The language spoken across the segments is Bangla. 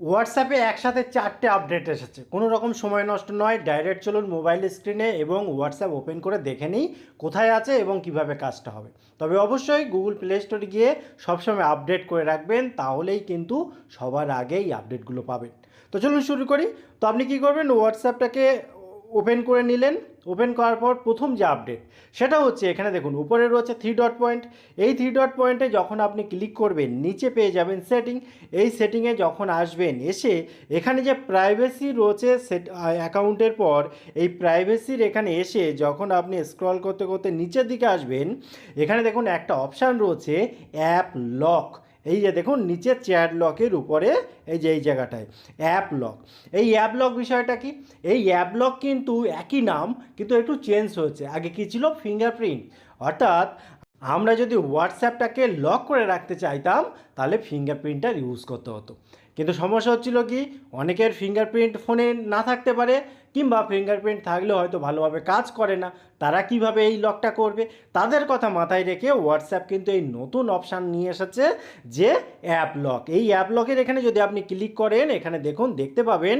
হোয়াটসঅ্যাপে একসাথে চারটে আপডেট এসেছে। কোনো রকম সময় নষ্ট নয়, ডাইরেক্ট চলুন মোবাইল স্ক্রিনে এবং হোয়াটসঅ্যাপ ওপেন করে দেখে নিই কোথায় আছে এবং কীভাবে কাজটা হবে। তবে অবশ্যই গুগল প্লে স্টোরে গিয়ে সবসময় আপডেট করে রাখবেন, তাহলেই কিন্তু সবার আগেই আপডেটগুলো পাবেন। তো চলুন শুরু করি। তো আপনি কি করবেন, হোয়াটসঅ্যাপটাকে ওপেন করে নিলেন। ওপেন করার পর প্রথম যে আপডেট সেটা হচ্ছে এখানে দেখুন, উপরে রয়েছে থ্রি ডট পয়েন্ট এই থ্রি ডট পয়েন্টে যখন আপনি ক্লিক করবেন, নিচে পেয়ে যাবেন সেটিং এই সেটিংয়ে যখন আসবেন, এসে এখানে যে প্রাইভেসি রয়েছে সেট অ্যাকাউন্টের পর, এই প্রাইভেসির এখানে এসে যখন আপনি স্ক্রল করতে করতে নিচের দিকে আসবেন, এখানে দেখুন একটা অপশান রয়েছে অ্যাপ লক এই যে দেখুন, নিচে চেয়ার লকের উপরে এই যে এই জায়গাটায় অ্যাপ লক এই অ্যাপ লক বিষয়টা কি? এই অ্যাপ লক কিন্তু একই নাম, কিন্তু একটু চেঞ্জ হয়েছে। আগে কী ছিল? ফিঙ্গারপ্রিন্ট অর্থাৎ আমরা যদি হোয়াটসঅ্যাপটাকে লক করে রাখতে চাইতাম, তাহলে ফিঙ্গারপ্রিন্টটা ইউজ করতে হতো। কিন্তু সমস্যা হচ্ছিল কি, অনেকের ফিঙ্গারপ্রিন্ট ফোনে না থাকতে পারে কিংবা ফিঙ্গারপ্রিন্ট থাকলেও হয়তো ভালোভাবে কাজ করে না। তারা কীভাবে এই লকটা করবে? তাদের কথা মাথায় রেখে হোয়াটসঅ্যাপ কিন্তু এই নতুন অপশান নিয়ে এসেছে যে অ্যাপ লক এই অ্যাপ লকের এখানে যদি আপনি ক্লিক করেন, এখানে দেখুন, দেখতে পাবেন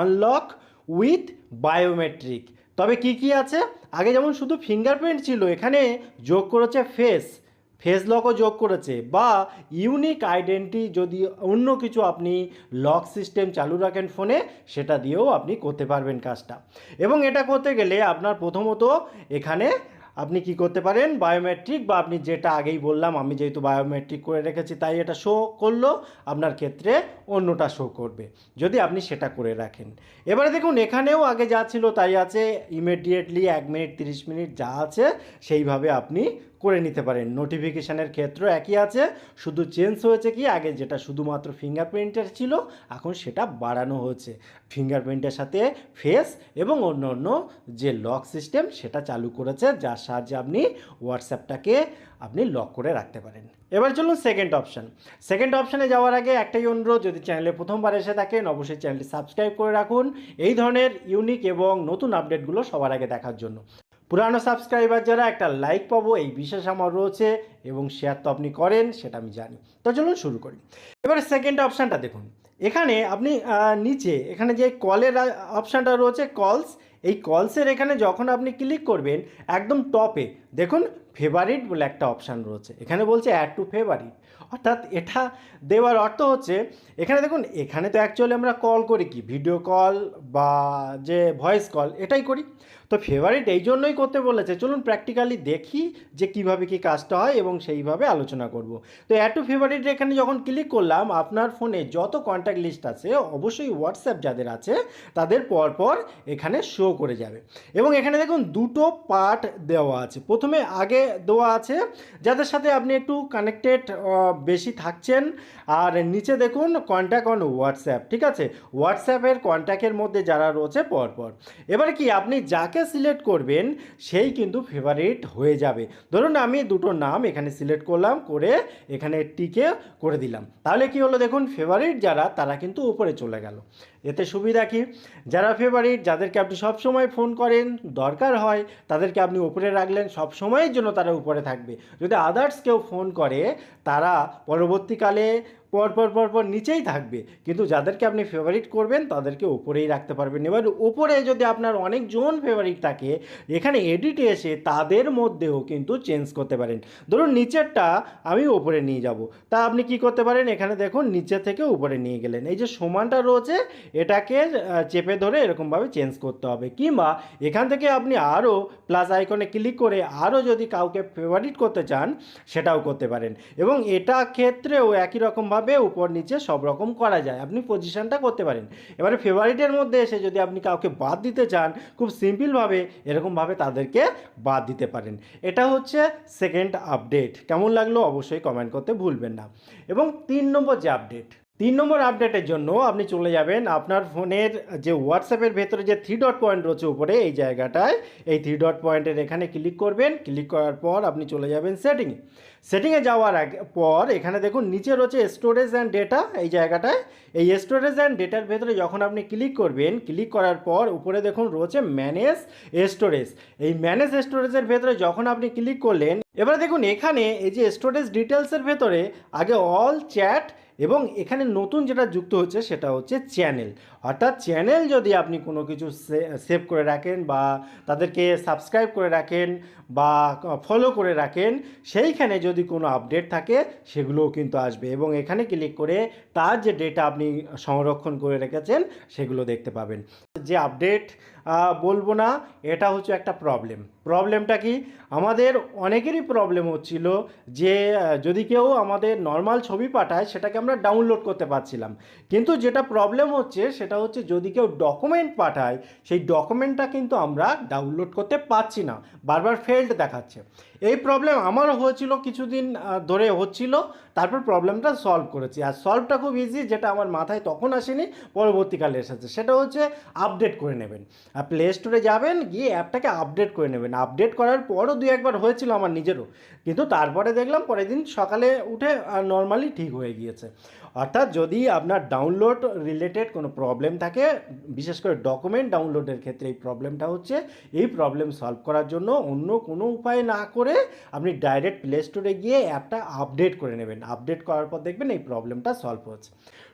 আনলক উইথ বায়োমেট্রিক তবে কি কি আছে? আগে যেমন শুধু ফিঙ্গারপ্রিন্ট ছিল, এখানে যোগ করেছে ফেস ফেস লকও যোগ করেছে বা ইউনিক আইডেন্টি যদি অন্য কিছু আপনি লক সিস্টেম চালু রাখেন ফোনে, সেটা দিয়েও আপনি করতে পারবেন কাজটা। এবং এটা করতে গেলে আপনার প্রথমত এখানে আপনি কি করতে পারেন বায়োমেট্রিক বা আপনি যেটা আগেই বললাম, আমি যেহেতু বায়োমেট্রিক করে রেখেছি, তাই এটা শো করল, আপনার ক্ষেত্রে অন্যটা শো করবে, যদি আপনি সেটা করে রাখেন। এবারে দেখুন, এখানেও আগে যা ছিল তাই আছে ইমিডিয়েটলি এক মিনিট, তিরিশ মিনিট যা আছে, সেইভাবে আপনি করে নিতে পারেন। নোটিফিকেশানের ক্ষেত্র একই আছে। শুধু চেঞ্জ হয়েছে কি? আগে যেটা শুধুমাত্র ফিঙ্গারপ্রিন্টের ছিল, এখন সেটা বাড়ানো হয়েছে। ফিঙ্গারপ্রিন্টের সাথে ফেস এবং অন্য অন্য যে লক সিস্টেম সেটা চালু করেছে, যার সাহায্যে আপনি হোয়াটসঅ্যাপটাকে আপনি লক করে রাখতে পারেন। এবার চলুন সেকেন্ড অপশান সেকেন্ড অপশানে যাওয়ার আগে একটাই অনুরোধ, যদি চ্যানেলে প্রথমবার এসে থাকেন, অবশ্যই চ্যানেলটি সাবস্ক্রাইব করে রাখুন। এই ধরনের ইউনিক এবং নতুন আপডেটগুলো সবার আগে দেখার জন্য। পুরানো সাবস্ক্রাইবার যারা একটা লাইক পাবো, এই বিশেষ আমার রয়েছে এবং শেয়ার তো আপনি করেন, সেটা আমি জানি। তো চলুন শুরু করি। এবারে সেকেন্ড অপশানটা দেখুন। এখানে আপনি নিচে, এখানে যে কলের অপশানটা রয়েছে কলস এই কলসের এখানে যখন আপনি ক্লিক করবেন, একদম টপে দেখুন ফেভারিট বলে একটা অপশান রয়েছে। এখানে বলছে অ্যাড টু ফেভারিট অর্থাৎ এটা দেওয়ার অর্থ হচ্ছে, এখানে দেখুন, এখানে তো অ্যাকচুয়ালি আমরা কল করি কি? ভিডিও কল বা যে ভয়েস কল এটাই করি। তো ফেভারিট এই জন্যই করতে বলেছে। চলুন প্র্যাকটিক্যালি দেখি যে কীভাবে কি কাজটা হয় এবং সেইভাবে আলোচনা করব। তো অ্যাড টু ফেভারিট এখানে যখন ক্লিক করলাম, আপনার ফোনে যত কন্ট্যাক্ট লিস্ট আছে, অবশ্যই হোয়াটসঅ্যাপ যাদের আছে, তাদের পরপর এখানে শো করে যাবে। এবং এখানে দেখুন দুটো পার্ট দেওয়া আছে। প্রথমে আগে দেওয়া আছে, যাদের সাথে আপনি একটু কানেক্টেড বেশি থাকছেন, আর নিচে দেখুন কন্ট্যাক্ট অন হোয়াটসঅ্যাপ ঠিক আছে? হোয়াটসঅ্যাপের কন্ট্যাক্টের মধ্যে যারা রয়েছে পরপর। এবার কি, আপনি যাকে সিলেক্ট করবেন, সেই কিন্তু ফেভারিট হয়ে যাবে। ধরুন আমি দুটো নাম এখানে সিলেক্ট করলাম, করে এখানে টিকে করে দিলাম। তাহলে কি হলো দেখুন ফেভারিট যারা, তারা কিন্তু উপরে চলে গেল। এতে সুবিধা কি? যারা ফেভারিট যাদেরকে আপনি সবসময় ফোন করেন, দরকার হয় তাদেরকে আপনি উপরে রাখলেন সব সময়ের জন্য তারা উপরে থাকবে। যদি আদার্স কেউ ফোন করে, তারা পরবর্তীকালে পর পর পর পর নিচেই থাকবে। কিন্তু যাদেরকে আপনি ফেভারিট করবেন, তাদেরকে ওপরেই রাখতে পারবেন। এবার ওপরে যদি আপনার অনেকজন ফেভারিট থাকে, এখানে এডিটে এসে তাদের মধ্যেও কিন্তু চেঞ্জ করতে পারেন। ধরুন নিচেরটা আমি ওপরে নিয়ে যাব। তা আপনি কি করতে পারেন? এখানে দেখুন নিচে থেকে উপরে নিয়ে গেলেন। এই যে সমানটা রয়েছে, এটাকে চেপে ধরে এরকমভাবে চেঞ্জ করতে হবে। কিংবা এখান থেকে আপনি আরও প্লাস আইকনে ক্লিক করে আরও যদি কাউকে ফেভারিট করতে চান, সেটাও করতে পারেন। এবং এটা ক্ষেত্রেও একই রকমভাবে উপর নিচে সব রকম করা যায়। আপনি পজিশনটা করতে পারেন। এবারে ফেভারিটের মধ্যে এসে যদি আপনি কাউকে বাদ দিতে চান, খুব সিম্পলভাবে এরকমভাবে তাদেরকে বাদ দিতে পারেন। এটা হচ্ছে সেকেন্ড আপডেট কেমন লাগল অবশ্যই কমেন্ট করতে ভুলবেন না। এবং তিন নম্বর যে আপডেট তিন নম্বর আপডেটের জন্য আপনি চলে যাবেন আপনার ফোনের যে হোয়াটসঅ্যাপের ভেতরে যে থ্রি ডট পয়েন্ট রয়েছে উপরে, এই জায়গাটায়। এই থ্রি ডট পয়েন্টের এখানে ক্লিক করবেন। ক্লিক করার পর আপনি চলে যাবেন সেটিংয়ে সেটিংয়ে যাওয়ার আগে, পর এখানে দেখুন নিচে রয়েছে স্টোরেজ অ্যান্ড ডেটা এই জায়গাটায়। এই স্টোরেজ অ্যান্ড ডেটার ভেতরে যখন আপনি ক্লিক করবেন ক্লিক করার পর উপরে দেখুন রয়েছে ম্যানেজ স্টোরেজ এই ম্যানেজ স্টোরেজের ভেতরে যখন আপনি ক্লিক করলেন, এবারে দেখুন এখানে এই যে স্টোরেজ ডিটেলসের ভেতরে আগে অল চ্যাট এবং এখানে নতুন যেটা যুক্ত হচ্ছে সেটা হচ্ছে চ্যানেল অর্থাৎ চ্যানেল যদি আপনি কোনো কিছু সেভ করে রাখেন বা তাদেরকে সাবস্ক্রাইব করে রাখেন বা ফলো করে রাখেন, সেইখানে যদি কোনো আপডেট থাকে, সেগুলোও কিন্তু আসবে। এবং এখানে ক্লিক করে তার যে ডেটা আপনি সংরক্ষণ করে রেখেছেন, সেগুলো দেখতে পাবেন। যে আপডেট বলব না, এটা হচ্ছে একটা প্রবলেম প্রবলেমটা কি? আমাদের অনেকেরই প্রবলেম হচ্ছিল যে যদি কেউ আমাদের নর্মাল ছবি পাঠায়, সেটাকে আমরা ডাউনলোড করতে পারছিলাম। কিন্তু যেটা প্রবলেম হচ্ছে, সেটা হচ্ছে যদি কেউ ডকুমেন্ট পাঠায়, সেই ডকুমেন্টটা কিন্তু আমরা ডাউনলোড করতে পারছি না। বারবার ফেল্ড দেখাচ্ছে। এই প্রবলেম আমারও হয়েছিল কিছুদিন ধরে হচ্ছিল, তারপর প্রবলেমটা সলভ করেছি। আর সলভটা খুব ইজি যেটা আমার মাথায় তখন আসেনি, পরবর্তীকালে এসেছে। সেটা হচ্ছে আপডেট করে নেবেন। প্লে স্টোরে যাবেন, গিয়ে অ্যাপটাকে আপডেট করে নেবেন। আপডেট করার পরও দু একবার হয়েছিল আমার নিজেরও। কিন্তু তারপরে দেখলাম, পরের দিন সকালে উঠে নর্মালি ঠিক হয়ে গিয়েছে। অর্থাৎ যদি আপনার ডাউনলোড রিলেটেড কোনো প্রবলেম থাকে, বিশেষ করে ডকুমেন্ট ডাউনলোডের ক্ষেত্রে এই প্রবলেমটা হচ্ছে, এই প্রবলেম সলভ করার জন্য অন্য কোনো উপায় না করে আপনি ডাইরেক্ট প্লে স্টোরে গিয়ে অ্যাপটা আপডেট করে নেবেন। আপডেট করার পর দেখবেন এই প্রবলেমটা সলভ হচ্ছে।